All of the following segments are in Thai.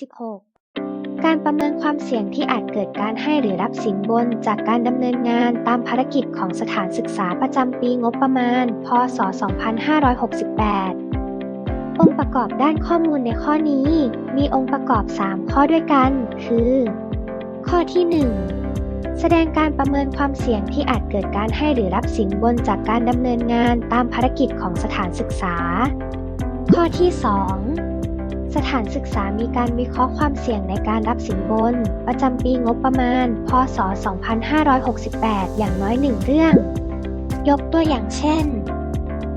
16 การประเมินความเสี่ยงที่อาจเกิดการให้หรือรับสินบน จากการดำเนินงานตามภารกิจของสถานศึกษาประจำปีงบประมาณ พศ 2568 องค์ประกอบด้านข้อมูลในข้อนี้ มีองค์ประกอบ 3 ข้อด้วยกัน คือ ข้อที่ 1แสดงการประเมินความเสี่ยงที่อาจเกิดการให้หรือรับสินบนจากการดำเนินงานตามภารกิจของสถานศึกษา ข้อที่ 2 สถานศึกษามีการวิเคราะห์ความเสี่ยงในการรับสินบน ประจำปีงบประมาณ พศ 2568 อย่างน้อยหนึ่งเรื่อง ยกตัวอย่างเช่น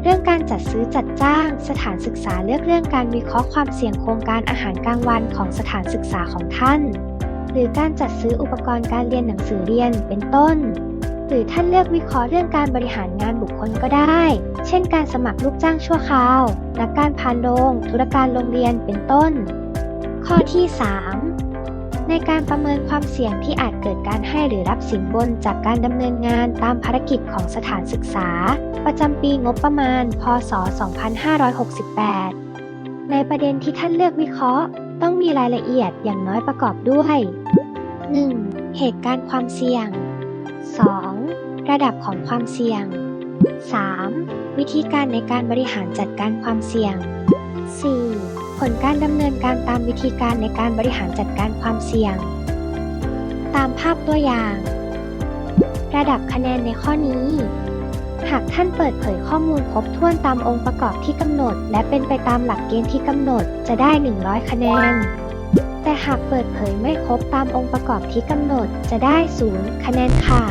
เรื่องการจัดซื้อจัดจ้าง สถานศึกษาเลือกเรื่องการวิเคราะห์ความเสี่ยงโครงการอาหารกลางวันของสถานศึกษาของท่าน หรือการจัดซื้ออุปกรณ์การเรียนหนังสือเรียนเป็นต้น หรือท่านเลือกวิเคราะห์เรื่องการบริหารงานบุคคลก็ได้ เช่นการสมัครลูกจ้างชั่วคราว นักการพานโรงธุรการโรงเรียน เป็นต้น ข้อที่ 3 ในการประเมินความเสี่ยงที่อาจเกิดการให้หรือรับสินบนจากการดำเนินงานตามภารกิจของสถานศึกษา ประจำปีงบประมาณ พศ 2568 ในประเด็นที่ท่านเลือกวิเคราะห์ ต้องมีรายละเอียดอย่างน้อยประกอบด้วย 1. เหตุการณ์ความเสี่ยง 2. ระดับของความเสี่ยง 3. วิธีการในการบริหารจัดการความเสี่ยง 4. ผลการดำเนินการตามวิธีการในการบริหารจัดการความเสี่ยง ตามภาพตัวอย่าง ระดับคะแนนในข้อนี้ หากท่านเปิดเผยข้อมูลครบถ้วนตามองค์ประกอบที่กำหนด และเป็นไปตามหลักเกณฑ์ที่กำหนดจะได้ 100 คะแนน แต่หากเปิดเผยไม่ครบตามองค์ประกอบที่กำหนดจะได้ 0 คะแนนค่ะ